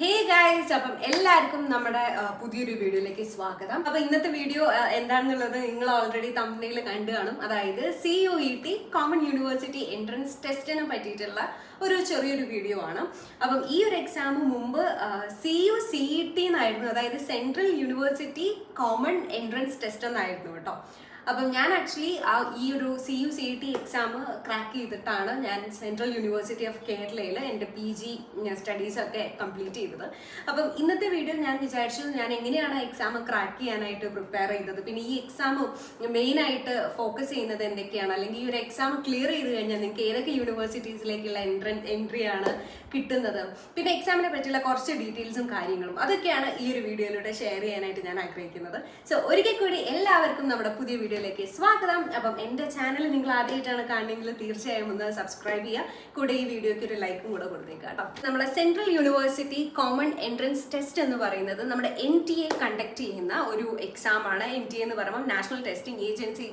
Hey guys അപ്പം എല്ലാവർക്കും നമ്മുടെ പുതിയൊരു വീഡിയോയിലേക്ക് സ്വാഗതം. അപ്പൊ ഇന്നത്തെ വീഡിയോ എന്താണെന്നുള്ളത് നിങ്ങൾ ഓൾറെഡി തമ്പനയിൽ കണ്ടു കാണും. അതായത് C U E T common university entrance ടെസ്റ്റിനെ പറ്റിയിട്ടുള്ള ഒരു ചെറിയൊരു വീഡിയോ ആണ്. അപ്പം ഈ ഒരു എക്സാം മുമ്പ് C U C E T എന്നായിരുന്നു. അതായത് central university common entrance test എന്നായിരുന്നു കേട്ടോ. അപ്പം ഞാൻ ആക്ച്വലി ആ ഈ ഒരു C U C T exam crack ചെയ്തിട്ടാണ് ഞാൻ സെൻട്രൽ യൂണിവേഴ്സിറ്റി ഓഫ് കേരളയിൽ എന്റെ പി ജി സ്റ്റഡീസ് ഒക്കെ കംപ്ലീറ്റ് ചെയ്തത്. അപ്പം ഇന്നത്തെ വീഡിയോ ഞാൻ വിചാരിച്ചു ഞാൻ എങ്ങനെയാണ് എക്സാം ക്രാക്ക് ചെയ്യാനായിട്ട് പ്രിപ്പയർ ചെയ്തത്. പിന്നെ ഈ എക്സാം മെയിനായിട്ട് ഫോക്കസ് ചെയ്യുന്നത് എന്തൊക്കെയാണ്? അല്ലെങ്കിൽ ഈ ഒരു എക്സാം ക്ലിയർ ചെയ്ത് കഴിഞ്ഞാൽ നിങ്ങൾക്ക് ഏതൊക്കെ യൂണിവേഴ്സിറ്റീസിലേക്കുള്ള എൻട്രൻ എൻട്രി ആണ് കിട്ടുന്നത്? പിന്നെ എക്സാമിനെ പറ്റിയുള്ള കുറച്ച് ഡീറ്റെയിൽസും കാര്യങ്ങളും അതൊക്കെയാണ് ഈ ഒരു വീഡിയോയിലൂടെ ഷെയർ ചെയ്യാനായിട്ട് ഞാൻ ആഗ്രഹിക്കുന്നത്. സോ ഒരിക്കൽ കൂടി എല്ലാവർക്കും നമ്മുടെ പുതിയ വീഡിയോയിലേക്ക് സ്വാഗതം. അപ്പം എന്റെ ചാനൽ നിങ്ങൾ ആദ്യമായിട്ടാണ് കാണുന്നതെങ്കിൽ തീർച്ചയായും ഒന്ന് സബ്സ്ക്രൈബ് ചെയ്യുക. കൂടെ ഈ വീഡിയോയ്ക്ക് ഒരു ലൈക്കും കൂടെ കൊടുത്തേക്കാം നമ്മുടെ central university common entrance test എന്ന് പറയുന്നത് നമ്മുടെ എൻ ടി എ കണ്ടക്ട് ചെയ്യുന്ന ഒരു എക്സാം ആണ്. എൻ ടി എ എന്ന് പറയുമ്പോൾ നാഷണൽ ടെസ്റ്റിംഗ് ഏജൻസി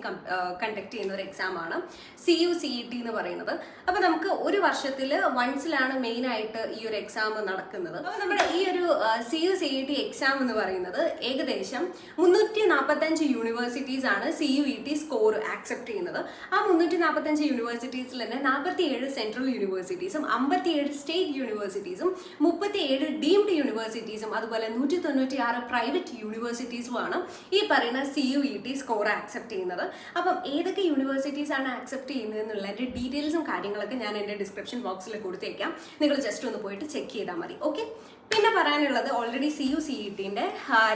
കണ്ടക്ട് ചെയ്യുന്ന ഒരു എക്സാം ആണ്. C U C E T എന്ന് പറയുന്നത്. അപ്പോൾ നമുക്ക് ഒരു വർഷത്തിൽ വൺസിലാണ് മെയിൻ ആയിട്ട് ഈ ഒരു എക്സാം നടക്കുന്നത്. അപ്പൊ നമ്മുടെ ഈ ഒരു C U C E T exam എന്ന് പറയുന്നത് ഏകദേശം മുന്നൂറ്റി നാൽപ്പത്തഞ്ച് യൂണിവേഴ്സിറ്റീസ് ആണ് C U E T score accept ചെയ്യുന്നത്. ആ മുന്നൂറ്റി നാൽപ്പത്തഞ്ച് യൂണിവേഴ്സിറ്റീസിൽ തന്നെ നാൽപ്പത്തിയേഴ് സെൻട്രൽ യൂണിവേഴ്സിറ്റീസും അമ്പത്തിയേഴ് സ്റ്റേറ്റ് യൂണിവേഴ്സിറ്റീസും മുപ്പത്തിയേഴ് ഡീംഡ് യൂണിവേഴ്സിറ്റീസും അതുപോലെ നൂറ്റി തൊണ്ണൂറ്റി ആറ് പ്രൈവറ്റ് യൂണിവേഴ്സിറ്റീസുമാണ് ഈ പറയുന്ന C U E T score accept ചെയ്യുന്നത്. അപ്പം ഏതൊക്കെ യൂണിവേഴ്സിറ്റീസ് ആണ് ആക്സെപ്റ്റ് ചെയ്യുന്നത് എന്നുള്ളതിന്റെ ഡീറ്റെയിൽസും കാര്യങ്ങളൊക്കെ ഞാൻ എന്റെ ഡിസ്ക്രിപ്ഷൻ ബോക്സിൽ കൊടുത്തേക്കാം. നിങ്ങൾ ജസ്റ്റ് ഒന്ന് പോയിട്ട് ചെക്ക് ചെയ്താൽ മതി. ഓക്കെ പിന്നെ പറയാനുള്ളത് already C U C E ടിന്റെ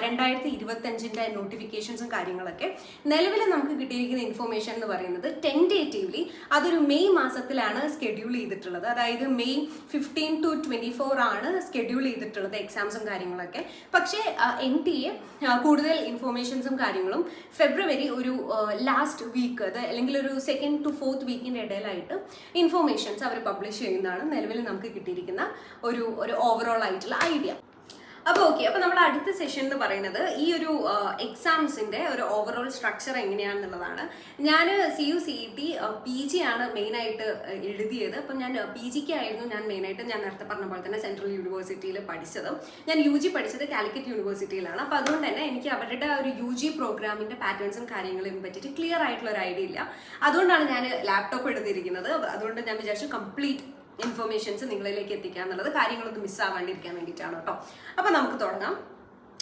രണ്ടായിരത്തി ഇരുപത്തഞ്ചിന്റെ നോട്ടിഫിക്കേഷൻസും കാര്യങ്ങളൊക്കെ നിലവിൽ നമുക്ക് കിട്ടിയിരിക്കുന്ന ഇൻഫർമേഷൻ എന്ന് പറയുന്നത് ടെന്റേറ്റീവ്ലി അതൊരു മെയ് മാസത്തിലാണ് സ്കെഡ്യൂൾ ചെയ്തിട്ടുള്ളത്. അതായത് May fifteen to twenty four ആണ് സ്കെഡ്യൂൾ ചെയ്തിട്ടുള്ളത് എക്സാംസും കാര്യങ്ങളൊക്കെ. പക്ഷേ എൻ ടി എ കൂടുതൽ ഇൻഫർമേഷൻസും കാര്യങ്ങളും ഫെബ്രുവരി ഒരു ലാസ്റ്റ് വീക്ക് അത് അല്ലെങ്കിൽ ഒരു സെക്കൻഡ് ടു ഫോർത്ത് വീക്കിന്റെ ഇടയിലായിട്ട് ഇൻഫർമേഷൻസ് അവർ പബ്ലിഷ് ചെയ്യുന്നതാണ് നിലവിൽ നമുക്ക് കിട്ടിയിരിക്കുന്ന ഒരു ഒരു ഓവറോൾ ആയിട്ടുള്ള ഐഡിയ അപ്പോൾ ഓക്കെ അപ്പോൾ നമ്മുടെ അടുത്ത സെഷൻ എന്ന് പറയുന്നത് ഈ ഒരു എക്സാംസിന്റെ ഒരു ഓവറോൾ സ്ട്രക്ചർ എങ്ങനെയാണെന്നുള്ളതാണ്. ഞാൻ C U C T P G ആണ് മെയിനായിട്ട് എഴുതിയത്. അപ്പം ഞാൻ പി ജിക്ക് ആയിരുന്നു ഞാൻ മെയിനായിട്ട് ഞാൻ നേരത്തെ പറഞ്ഞ പോലെ തന്നെ സെൻട്രൽ യൂണിവേഴ്സിറ്റിയിൽ പഠിച്ചത്. ഞാൻ യു ജി പഠിച്ചത് കാലിക്കറ്റ് യൂണിവേഴ്സിറ്റിയിലാണ് അപ്പോൾ അതുകൊണ്ട് തന്നെ എനിക്ക് അവരുടെ ഒരു യു ജി പ്രോഗ്രാമിന്റെ പാറ്റേൺസും കാര്യങ്ങളെയും പറ്റിയിട്ട് ക്ലിയർ ആയിട്ടുള്ള ഒരു ഐഡിയ ഇല്ല. അതുകൊണ്ടാണ് ഞാൻ ലാപ്ടോപ്പ് എടുത്തിരിക്കുന്നത്. അതുകൊണ്ട് ഞാൻ വിചാരിച്ചു കംപ്ലീറ്റ് ഇൻഫർമേഷൻസ് നിങ്ങളിലേക്ക് എത്തിക്കുക എന്നുള്ളത് കാര്യങ്ങളൊന്നും മിസ്സാവാണ്ടിരിക്കാൻ വേണ്ടിയിട്ടാണ് കേട്ടോ. അപ്പോൾ നമുക്ക് തുടങ്ങാം.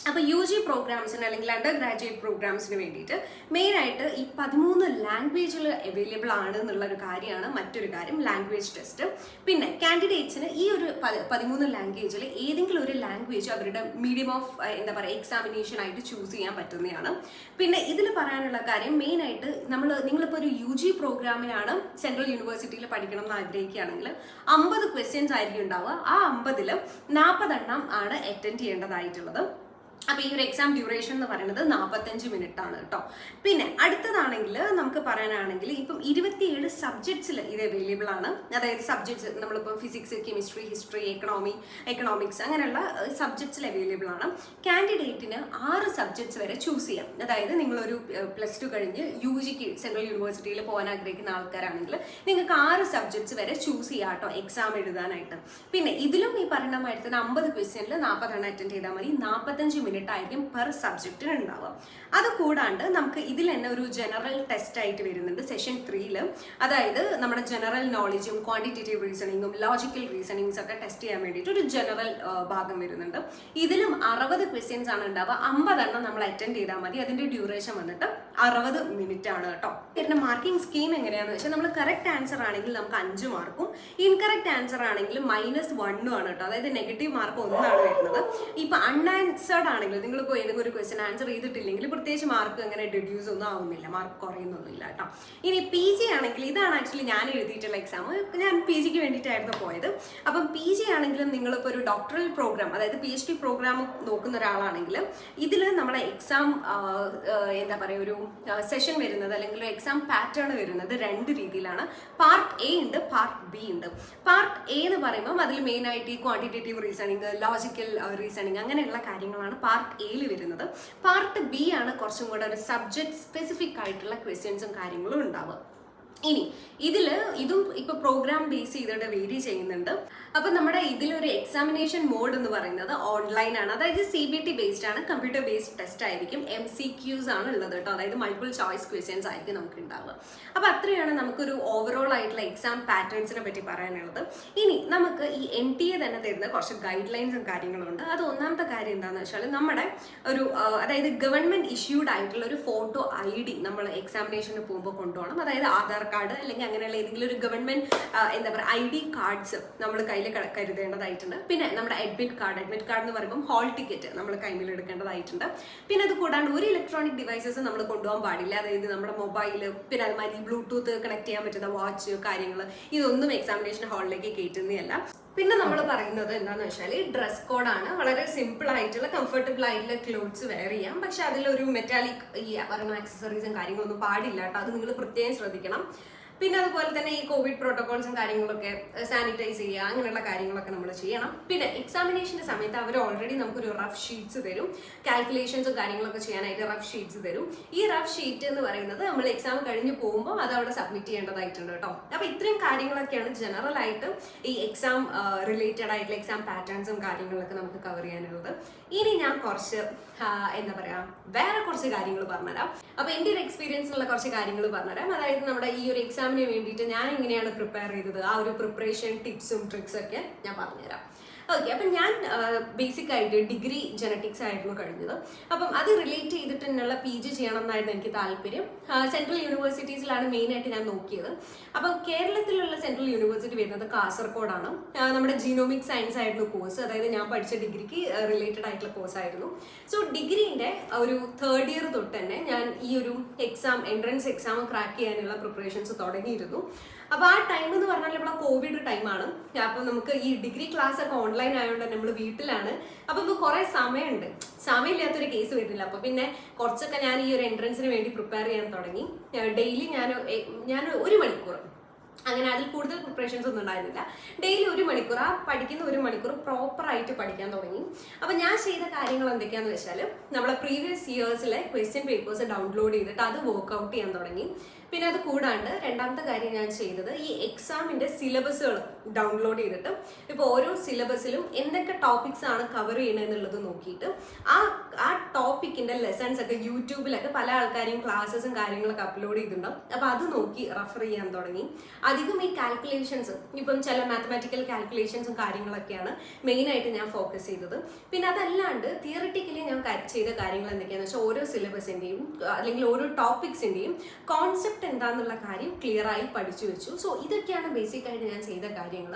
അപ്പോൾ യു ജി പ്രോഗ്രാംസിന് അല്ലെങ്കിൽ അണ്ടർ ഗ്രാജുവേറ്റ് പ്രോഗ്രാംസിന് വേണ്ടിയിട്ട് മെയിനായിട്ട് ഈ പതിമൂന്ന് ലാംഗ്വേജിൽ അവൈലബിൾ ആണ് എന്നുള്ള ഒരു കാര്യമാണ് മറ്റൊരു കാര്യം ലാംഗ്വേജ് ടെസ്റ്റ് പിന്നെ കാൻഡിഡേറ്റ്സിന് ഈ ഒരു പതിമൂന്ന് ലാംഗ്വേജിൽ ഏതെങ്കിലും ഒരു ലാംഗ്വേജ് അവരുടെ മീഡിയം ഓഫ് എന്താ പറയുക എക്സാമിനേഷൻ ആയിട്ട് ചൂസ് ചെയ്യാൻ പറ്റുന്നതാണ്. പിന്നെ ഇതിൽ പറയാനുള്ള കാര്യം മെയിനായിട്ട് നമ്മൾ നിങ്ങളിപ്പോൾ ഒരു യു ജി പ്രോഗ്രാമിനാണ് സെൻട്രൽ യൂണിവേഴ്സിറ്റിയിൽ പഠിക്കണം എന്ന് ആഗ്രഹിക്കുകയാണെങ്കിൽ അമ്പത് ക്വസ്റ്റ്യൻസ് ആയിരിക്കും ഉണ്ടാവുക. ആ അമ്പതിൽ നാൽപ്പതെണ്ണം ആണ് അറ്റൻഡ് ചെയ്യേണ്ടതായിട്ടുള്ളത്. അപ്പൊ ഈ ഒരു എക്സാം ഡ്യൂറേഷൻ എന്ന് പറയുന്നത് നാൽപ്പത്തഞ്ച് മിനിറ്റ് ആണ് കേട്ടോ പിന്നെ അടുത്തതാണെങ്കിൽ നമുക്ക് പറയാനാണെങ്കിൽ ഇപ്പം ഇരുപത്തിയേഴ് സബ്ജക്ട്സിൽ ഇത് അവൈലബിൾ ആണ്. അതായത് സബ്ജക്ട്സ് നമ്മളിപ്പം physics chemistry history economy economics അങ്ങനെയുള്ള സബ്ജക്ട്സിൽ അവൈലബിൾ ആണ്. കാൻഡിഡേറ്റിന് ആറ് സബ്ജക്ട്സ് വരെ ചൂസ് ചെയ്യാം. അതായത് നിങ്ങളൊരു പ്ലസ് ടു കഴിഞ്ഞ് യു ജിക്ക് സെൻട്രൽ യൂണിവേഴ്സിറ്റിയിൽ പോകാൻ ആഗ്രഹിക്കുന്ന ആൾക്കാരാണെങ്കിൽ നിങ്ങൾക്ക് ആറ് സബ്ജക്ട്സ് വരെ ചൂസ് ചെയ്യാം കേട്ടോ എക്സാം എഴുതാനായിട്ട്. പിന്നെ ഇതിലും ഈ പറയുന്ന മാറ്റത്തിന് അമ്പത് ക്വസ്റ്റ്യനിൽ നാൽപ്പതെണ്ണം അറ്റൻഡ് ചെയ്താൽ മതി. നാൽപ്പത്തഞ്ച് മിനിറ്റ് ആയിരിക്കും പെർ സബ്ജക്റ്റിന് ഉണ്ടാവുക. അത് കൂടാണ്ട് നമുക്ക് ഇതിൽ തന്നെ ഒരു ജനറൽ ടെസ്റ്റ് ആയിട്ട് വരുന്നുണ്ട് സെഷൻ ത്രീയിൽ അതായത് നമ്മുടെ ജനറൽ നോളജും ക്വാണ്ടിറ്റേറ്റീവ് റീസണിങ്ങും ലോജിക്കൽ റീസണിങ്സ് ഒക്കെ ടെസ്റ്റ് ചെയ്യാൻ വേണ്ടിയിട്ട് ഒരു ജനറൽ ഭാഗം വരുന്നുണ്ട്. ഇതിലും അറുപത് ക്വസ്റ്റ്യൻസ് ആണ് ഉണ്ടാവുക. അമ്പതെണ്ണം നമ്മൾ അറ്റൻഡ് ചെയ്താൽ മതി. അതിന്റെ ഡ്യൂറേഷൻ വന്നിട്ട് അറുപത് മിനിറ്റ് ആണ് കേട്ടോ. ഇതിന്റെ മാർക്കിംഗ് സ്കീം എങ്ങനെയാണെന്ന് വെച്ചാൽ നമ്മൾ കറക്റ്റ് ആൻസർ ആണെങ്കിൽ നമുക്ക് അഞ്ച് മാർക്കും ഇൻകറക്റ്റ് ആൻസർ ആണെങ്കിൽ മൈനസ് വണ്ണും ആണ് കേട്ടോ. അതായത് നെഗറ്റീവ് മാർക്ക് ഒന്നാണ് വരുന്നത്. ഇപ്പൊ അൺആൻസേർഡ് ആണെങ്കിൽ നിങ്ങളിപ്പോൾ ഏതെങ്കിലും ഒരു ക്വസ്റ്റൻ ആൻസർ ചെയ്തിട്ടില്ലെങ്കിൽ പ്രത്യേകിച്ച് മാർക്ക് അങ്ങനെ ഡിഡ്യൂസ് ഒന്നും ആവുന്നില്ല. മാർക്ക് കുറയുന്നൊന്നുമില്ല കേട്ടോ. ഇനി പി ജി ആണെങ്കിൽ ഇതാണ് ആക്ച്വലി ഞാൻ എഴുതിയിട്ടുള്ള എക്സാം ഞാൻ പി ജിക്ക് വേണ്ടിയിട്ടായിരുന്നു പോയത്. അപ്പം പി ജി ആണെങ്കിലും നിങ്ങളിപ്പോൾ ഒരു ഡോക്ടറൽ പ്രോഗ്രാം അതായത് പി എച്ച് ഡി പ്രോഗ്രാം നോക്കുന്ന ഒരാളാണെങ്കിൽ ഇതിൽ നമ്മുടെ എക്സാം എന്താ പറയുക ഒരു സെഷൻ വരുന്നത് അല്ലെങ്കിൽ എക്സാം പാറ്റേൺ വരുന്നത് രണ്ട് രീതിയിലാണ്. പാർട്ട് എ ഉണ്ട് പാർട്ട് ബി ഉണ്ട്. പാർട്ട് എ എന്ന് പറയുമ്പോൾ അതിൽ മെയിൻ ആയിട്ട് ഈ ക്വാണ്ടിറ്റേറ്റീവ് റീസണിങ് ലോജിക്കൽ റീസണിങ് അങ്ങനെയുള്ള കാര്യങ്ങളാണ് പാർട്ട് എയിൽ വരുന്നത്. പാർട്ട് ബി ആണ് കുറച്ചും കൂടെ ഒരു സബ്ജക്ട് സ്പെസിഫിക് ആയിട്ടുള്ള ക്വസ്റ്റ്യൻസും കാര്യങ്ങളും ഉണ്ടാവുക. ഇനി ഇതിൽ ഇതും ഇപ്പൊ പ്രോഗ്രാം ബേസ് ചെയ്തിട്ട് വേരി ചെയ്യുന്നുണ്ട്. അപ്പൊ നമ്മുടെ ഇതിലൊരു എക്സാമിനേഷൻ മോഡ് എന്ന് പറയുന്നത് ഓൺലൈൻ ആണ്. അതായത് സി ബി ടി ബേസ്ഡ് ആണ്. കമ്പ്യൂട്ടർ ബേസ്ഡ് ടെസ്റ്റ് ആയിരിക്കും. എം സി ക്യൂസ് ആണ് ഉള്ളത് കേട്ടോ. അതായത് മൾട്ടിപ്പിൾ ചോയ്സ് ക്വസ്റ്റ്യൻസ് ആയിരിക്കും നമുക്ക് ഉണ്ടാവുക. അപ്പൊ അത്രയാണ് നമുക്കൊരു ഓവറോൾ ആയിട്ടുള്ള എക്സാം പാറ്റേൺസിനെ പറ്റി പറയാനുള്ളത്. ഇനി നമുക്ക് ഈ എൻ ടി എ തന്നെ തരുന്ന കുറച്ച് ഗൈഡ് ലൈൻസും കാര്യങ്ങളും ഉണ്ട്. അത് ഒന്നാമത്തെ കാര്യം എന്താണെന്ന് വെച്ചാൽ നമ്മുടെ ഒരു അതായത് ഗവൺമെന്റ് ഇഷ്യൂഡ് ആയിട്ടുള്ള ഒരു ഫോട്ടോ ഐ ഡി നമ്മൾ എക്സാമിനേഷന് പോകുമ്പോൾ കൊണ്ടുപോകണം. അതായത് ആധാർ കാർഡ് അല്ലെങ്കിൽ അങ്ങനെയുള്ള ഏതെങ്കിലും ഒരു ഗവൺമെന്റ് എന്താ പറയുക ഐ ഡി കാർഡ്സ് നമ്മൾ കയ്യിൽ കരുതേണ്ടതായിട്ടുണ്ട്. പിന്നെ നമ്മുടെ അഡ്മിറ്റ് കാർഡ് അഡ്മിറ്റ് കാർഡ് എന്ന് പറയുമ്പോൾ ഹാൾ ടിക്കറ്റ് നമ്മൾ കൈമിൽ എടുക്കേണ്ടതായിട്ടുണ്ട്. പിന്നെ അത് കൂടാണ്ട് ഒരു ഇലക്ട്രോണിക് ഡിവൈസസ് നമ്മൾ കൊണ്ടുപോകാൻ പാടില്ല. അതായത് നമ്മുടെ മൊബൈൽ പിന്നെ അതുമാതിരി ബ്ലൂടൂത്ത് കണക്ട് ചെയ്യാൻ പറ്റുന്ന വാച്ച് കാര്യങ്ങൾ ഇതൊന്നും എക്സാമിനേഷൻ ഹാളിലേക്ക് കയറ്റുന്നതല്ല പിന്നെ നമ്മൾ പറയുന്നത് എന്താന്ന് വെച്ചാൽ ഡ്രസ് കോഡാണ് വളരെ സിമ്പിൾ ആയിട്ടുള്ള കംഫർട്ടബിൾ ആയിട്ടുള്ള ക്ലോത്ത്സ് വെയർ ചെയ്യാം. പക്ഷെ അതിലൊരു മെറ്റാലിക് ഈ പറയുന്ന ആക്സസറീസും കാര്യങ്ങളൊന്നും പാടില്ല കേട്ടോ. അത് നിങ്ങൾ പ്രത്യേകം ശ്രദ്ധിക്കണം. പിന്നെ അതുപോലെ തന്നെ ഈ കോവിഡ് പ്രോട്ടോകോൾസും കാര്യങ്ങളൊക്കെ സാനിറ്റൈസ് ചെയ്യുക അങ്ങനെയുള്ള കാര്യങ്ങളൊക്കെ നമ്മൾ ചെയ്യണം. പിന്നെ എക്സാമിനേഷന്റെ സമയത്ത് അവർ ഓൾറെഡി നമുക്കൊരു റഫ് ഷീറ്റ്സ് തരും. കാൽക്കുലേഷൻസും കാര്യങ്ങളൊക്കെ ചെയ്യാനായിട്ട് റഫ് ഷീറ്റ്സ് തരും. ഈ റഫ് ഷീറ്റ് എന്ന് പറയുന്നത് നമ്മൾ എക്സാം കഴിഞ്ഞ് പോകുമ്പോൾ അത് അവിടെ സബ്മിറ്റ് ചെയ്യേണ്ടതായിട്ടുണ്ട് കേട്ടോ. അപ്പോൾ ഇത്രയും കാര്യങ്ങളൊക്കെയാണ് ജനറൽ ആയിട്ട് ഈ എക്സാം റിലേറ്റഡ് ആയിട്ടുള്ള എക്സാം പാറ്റേൺസും കാര്യങ്ങളൊക്കെ നമുക്ക് കവർ ചെയ്യാനുള്ളത്. ഇനി ഞാൻ കുറച്ച് എന്താ പറയുക വേറെ കുറച്ച് കാര്യങ്ങൾ പറഞ്ഞുതരാം. അപ്പോൾ എന്റെ ഒരു എക്സ്പീരിയൻസിലുള്ള കുറച്ച് കാര്യങ്ങൾ പറഞ്ഞുതരാം. അതായത് നമ്മുടെ ഈ ഒരു എക്സാമിന് വേണ്ടിയിട്ട് ഞാൻ എങ്ങനെയാണ് പ്രിപ്പയർ ചെയ്തത്. ആ ഒരു പ്രിപ്പറേഷൻ ടിപ്സും ട്രിക്സും ഒക്കെ ഞാൻ പറഞ്ഞുതരാം. ഓക്കെ അപ്പം ഞാൻ ബേസിക് ആയിട്ട് ഡിഗ്രി ജനറ്റിക്സ് ആയിരുന്നു കഴിഞ്ഞത്. അപ്പം അത് റിലേറ്റ് ചെയ്തിട്ട് തന്നെയുള്ള പി ജി ചെയ്യണം എന്നായിരുന്നു എനിക്ക് താല്പര്യം. സെൻട്രൽ യൂണിവേഴ്സിറ്റീസിലാണ് മെയിനായിട്ട് ഞാൻ നോക്കിയത്. അപ്പം കേരളത്തിലുള്ള സെൻട്രൽ യൂണിവേഴ്സിറ്റി വരുന്നത് കാസർഗോഡാണ്. നമ്മുടെ ജീനോമിക് സയൻസ് ആയിരുന്നു കോഴ്സ് അതായത് ഞാൻ പഠിച്ച ഡിഗ്രിക്ക് റിലേറ്റഡ് ആയിട്ടുള്ള കോഴ്സ് ആയിരുന്നു. സോ ഡിഗ്രീന്റെ ഒരു തേർഡ് ഇയർ തൊട്ട് തന്നെ ഞാൻ ഈ ഒരു എക്സാം എൻട്രൻസ് എക്സാം ക്രാക്ക് ചെയ്യാനുള്ള പ്രിപ്പറേഷൻസ് തുടങ്ങിയിരുന്നു. അപ്പോൾ ആ ടൈം എന്ന് പറഞ്ഞാൽ നമ്മളെ കോവിഡ് ടൈമാണ് അപ്പോൾ നമുക്ക് ഈ ഡിഗ്രി ക്ലാസ് ഒക്കെ ഓൺലൈൻ ആയതുകൊണ്ട് നമ്മൾ വീട്ടിലാണ്. അപ്പൊ ഇപ്പൊ കുറെ സമയമുണ്ട് സമയമില്ലാത്തൊരു കേസ് വരുന്നില്ല. അപ്പോൾ പിന്നെ കുറച്ചൊക്കെ ഞാൻ ഈ ഒരു എൻട്രൻസിന് വേണ്ടി പ്രിപ്പയർ ചെയ്യാൻ തുടങ്ങി. ഡെയിലി ഞാൻ ഞാൻ ഒരു മണിക്കൂർ. അങ്ങനെ അതിൽ കൂടുതൽ പ്രിപ്പറേഷൻസ് ഒന്നും ഉണ്ടായിരുന്നില്ല. ഡെയിലി ഒരു മണിക്കൂർ. ആ പഠിക്കുന്ന ഒരു മണിക്കൂർ പ്രോപ്പർ ആയിട്ട് പഠിക്കാൻ തുടങ്ങി. അപ്പോൾ ഞാൻ ചെയ്ത കാര്യങ്ങൾ എന്തൊക്കെയാണെന്ന് വെച്ചാൽ നമ്മളെ പ്രീവിയസ് ഇയേഴ്സിലെ ക്വസ്റ്റ്യൻ പേപ്പേഴ്സ് ഡൗൺലോഡ് ചെയ്തിട്ട് അത് വർക്ക്ഔട്ട് ചെയ്യാൻ തുടങ്ങി. പിന്നെ അത് കൂടാണ്ട് രണ്ടാമത്തെ കാര്യം ഞാൻ ചെയ്തത് ഈ എക്സാമിന്റെ സിലബസുകൾ ഡൗൺലോഡ് ചെയ്തിട്ട് ഇപ്പോൾ ഓരോ സിലബസിലും എന്തൊക്കെ ടോപ്പിക്സ് ആണ് കവർ ചെയ്യണത് എന്നുള്ളത് നോക്കിയിട്ട് ആ ആ ടോപ്പിക്കിന്റെ ലെസൺസ് ഒക്കെ യൂട്യൂബിലൊക്കെ പല ആൾക്കാരെയും ക്ലാസ്സസും കാര്യങ്ങളൊക്കെ അപ്ലോഡ് ചെയ്തിട്ടുണ്ടാവും. അപ്പോൾ അത് നോക്കി റെഫർ ചെയ്യാൻ തുടങ്ങി. അധികം ഈ കാൽക്കുലേഷൻസ് ഇപ്പം ചില മാത്തമാറ്റിക്കൽ കാൽക്കുലേഷൻസും കാര്യങ്ങളൊക്കെയാണ് മെയിനായിട്ട് ഞാൻ ഫോക്കസ് ചെയ്തത്. പിന്നെ അതല്ലാണ്ട് തിയറിറ്റിക്കലി ഞാൻ ചെയ്ത കാര്യങ്ങൾ എന്തൊക്കെയാണെന്ന് വെച്ചാൽ ഓരോ സിലബസിന്റെയും അല്ലെങ്കിൽ ഓരോ ടോപ്പിക്സിന്റെയും കോൺസെപ്റ്റ് എന്താന്നുള്ള കാര്യം ക്ലിയർ ആയി പഠിച്ചു വെച്ചു. സോ ഇതൊക്കെയാണ് ബേസിക് ആയിട്ട് ഞാൻ ചെയ്ത കാര്യങ്ങൾ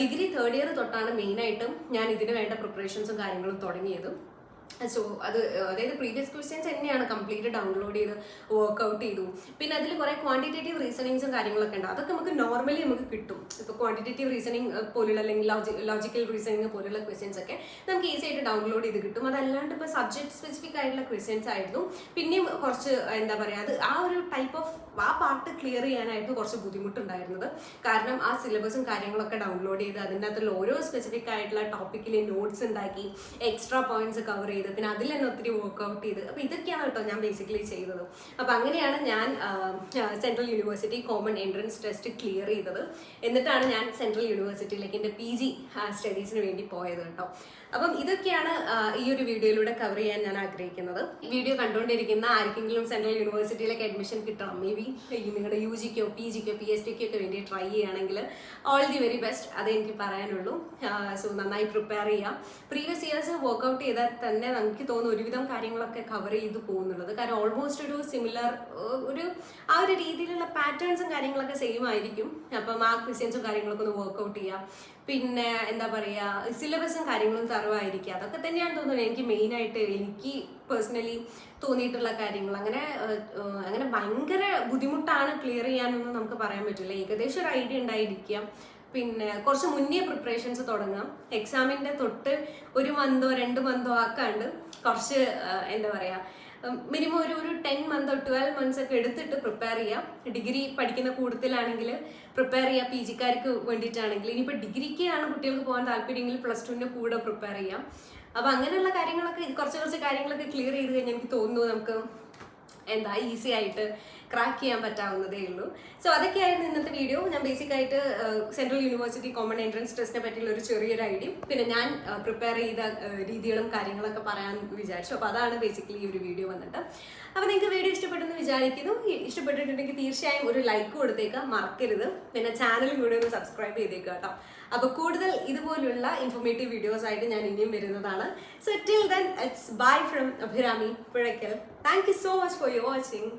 ഡിഗ്രി തേർഡ് ഇയർ തൊട്ടാണ് മെയിനായിട്ടും ഞാൻ ഇതിന് വേണ്ട പ്രിപ്പറേഷൻസും കാര്യങ്ങളും തുടങ്ങിയത്. സോ അത് അതായത് പ്രീവിയസ് ക്വസ്റ്റ്യൻസ് തന്നെയാണ് കംപ്ലീറ്റ് ഡൗൺലോഡ് ചെയ്ത് വർക്ക്ഔട്ട് ചെയ്തു. പിന്നെ അതിൽ കുറെ ക്വാണ്ടിറ്റേറ്റീവ് റീസണിങ്സും കാര്യങ്ങളൊക്കെ ഉണ്ട്. അതൊക്കെ നമുക്ക് നോർമലി നമുക്ക് കിട്ടും. ഇപ്പോൾ ക്വാണ്ടിറ്റേറ്റീവ് റീസണിങ് പോലുള്ള അല്ലെങ്കിൽ ലോജിക്കൽ റീസണിങ് പോലുള്ള ക്വസ്റ്റ്യൻസ് ഒക്കെ നമുക്ക് ഈസി ആയിട്ട് ഡൗൺലോഡ് ചെയ്ത് കിട്ടും. അതല്ലാണ്ട് ഇപ്പോൾ സബ്ജക്ട് സ്പെസിഫിക് ആയിട്ടുള്ള ക്വസ്റ്റ്യൻസ് ആയിരുന്നു. പിന്നെയും കുറച്ച് എന്താ പറയുക അത് ആ ഒരു ടൈപ്പ് ഓഫ് ആ പാർട്ട് ക്ലിയർ ചെയ്യാനായിരുന്നു കുറച്ച് ബുദ്ധിമുട്ടുണ്ടായിരുന്നത്. കാരണം ആ സിലബസും കാര്യങ്ങളൊക്കെ ഡൗൺലോഡ് ചെയ്ത് അതിന്റെ അകത്തുള്ള ഓരോ സ്പെസിഫിക് ആയിട്ടുള്ള ടോപ്പിക്കിലെ നോട്ട്സ് ഉണ്ടാക്കി എക്സ്ട്രാ പോയിന്റ്സ് കവർ പിന്നെ അതിൽ തന്നെ ഒത്തിരി വർക്ക്ഔട്ട് ചെയ്ത്. അപ്പോൾ ഇതൊക്കെയാണ് കേട്ടോ ഞാൻ ബേസിക്കലി ചെയ്തത്. അപ്പോൾ അങ്ങനെയാണ് ഞാൻ central university common entrance test clear ചെയ്തത്. എന്നിട്ടാണ് ഞാൻ സെൻട്രൽ യൂണിവേഴ്സിറ്റിയിലേക്ക് എന്റെ പി ജി സ്റ്റഡീസിന് വേണ്ടി പോയത് കേട്ടോ. അപ്പം ഇതൊക്കെയാണ് ഈ ഒരു വീഡിയോയിലൂടെ കവർ ചെയ്യാൻ ഞാൻ ആഗ്രഹിക്കുന്നത്. വീഡിയോ കണ്ടുകൊണ്ടിരിക്കുന്ന ആർക്കെങ്കിലും സെൻട്രൽ യൂണിവേഴ്സിറ്റിയിലേക്ക് അഡ്മിഷൻ കിട്ടണം. മേ ബി നിങ്ങളുടെ യു ജിക്കോ പി ജിക്കോ പി എച്ച് ഡിക്കോ ഒക്കെ വേണ്ടി ട്രൈ ചെയ്യുകയാണെങ്കിൽ ഓൾ ദി വെരി ബെസ്റ്റ് അതേ എനിക്ക് പറയാനുള്ളൂ. സോ നന്നായി പ്രിപ്പയർ ചെയ്യാം. പ്രീവിയസ് ഇയേഴ്സ് വർക്ക്ഔട്ട് ചെയ്താൽ തന്നെ നമുക്ക് തോന്നുന്നു ഒരുവിധം കാര്യങ്ങളൊക്കെ കവർ ചെയ്ത് പോകുന്നുള്ളത്. കാരണം ഓൾമോസ്റ്റ് ഒരു സിമിലർ ഒരു ആ ഒരു രീതിയിലുള്ള പാറ്റേൺസും കാര്യങ്ങളൊക്കെ സെയിം ആയിരിക്കും. അപ്പം ആ ക്വസ്റ്റ്യൻസും കാര്യങ്ങളൊക്കെ ഒന്ന് വർക്ക്ഔട്ട് ചെയ്യാം. പിന്നെ എന്താ പറയുക സിലബസും കാര്യങ്ങളും തറവായിരിക്കുക അതൊക്കെ തന്നെയാണ് തോന്നുന്നത്. എനിക്ക് മെയിനായിട്ട് എനിക്ക് പേഴ്സണലി തോന്നിയിട്ടുള്ള കാര്യങ്ങൾ. അങ്ങനെ അങ്ങനെ ഭയങ്കര ബുദ്ധിമുട്ടാണ് ക്ലിയർ ചെയ്യാനൊന്നും നമുക്ക് പറയാൻ പറ്റില്ല. ഏകദേശം ഒരു ഐഡിയ ഉണ്ടായിരിക്കാം. പിന്നെ കുറച്ച് മുന്നേ പ്രിപ്പറേഷൻസ് തുടങ്ങാം. എക്സാമിന്റെ തൊട്ട് ഒരു മന്തോ രണ്ട് മന്തോ ആക്കാണ്ട് കുറച്ച് എന്താ പറയുക മിനിമം ഒരു ഒരു ടെൻ മന്തോ ട്വൽവ് മന്ത്സ് ഒക്കെ എടുത്തിട്ട് പ്രിപ്പയർ ചെയ്യാം. ഡിഗ്രി പഠിക്കുന്ന കൂടുതലാണെങ്കിൽ പ്രിപ്പയർ ചെയ്യാം പി ജിക്കാർക്ക് വേണ്ടിയിട്ടാണെങ്കിൽ. ഇനിയിപ്പോൾ ഡിഗ്രിക്ക് ആണ് കുട്ടികൾക്ക് പോകാൻ താല്പര്യമെങ്കിൽ പ്ലസ് ടുവിന്റെ കൂടെ പ്രിപ്പയർ ചെയ്യാം. അപ്പോൾ അങ്ങനെയുള്ള കാര്യങ്ങളൊക്കെ കുറച്ച് കുറച്ച് കാര്യങ്ങളൊക്കെ ക്ലിയർ ചെയ്ത് കഴിഞ്ഞാൽ എനിക്ക് തോന്നുന്നു നമുക്ക് എന്താ ഈസി ആയിട്ട് ക്രാക്ക് ചെയ്യാൻ പറ്റാവുന്നതേ ഉള്ളൂ. സോ അതൊക്കെയായിരുന്നു ഇന്നത്തെ വീഡിയോ ഞാൻ ബേസിക് ആയിട്ട് സെൻട്രൽ യൂണിവേഴ്സിറ്റി കോമൺ എൻട്രൻസ് ടെസ്റ്റിനെ പറ്റിയുള്ള ഒരു ചെറിയൊരു ഐഡിയ പിന്നെ ഞാൻ പ്രിപ്പയർ ചെയ്ത രീതികളും കാര്യങ്ങളൊക്കെ പറയാൻ വിചാരിച്ചു. അപ്പോൾ അതാണ് ബേസിക്കലി ഈ ഒരു വീഡിയോ വന്നിട്ട്. അപ്പോൾ നിങ്ങൾക്ക് വീഡിയോ ഇഷ്ടപ്പെട്ടെന്ന് വിചാരിക്കുന്നു. ഇഷ്ടപ്പെട്ടിട്ടുണ്ടെങ്കിൽ തീർച്ചയായും ഒരു ലൈക്ക് കൊടുത്തേക്കാം. മറക്കരുത്. പിന്നെ ചാനലും കൂടെ ഒന്ന് സബ്സ്ക്രൈബ് ചെയ്തേക്കുക കേട്ടോ. അപ്പോൾ കൂടുതൽ ഇതുപോലുള്ള ഇൻഫോർമേറ്റീവ് വീഡിയോസ് ആയിട്ട് ഞാൻ ഇനിയും വരുന്നതാണ്. So till then it's bye from Abhirami Puzhakkal thank you so much for you watching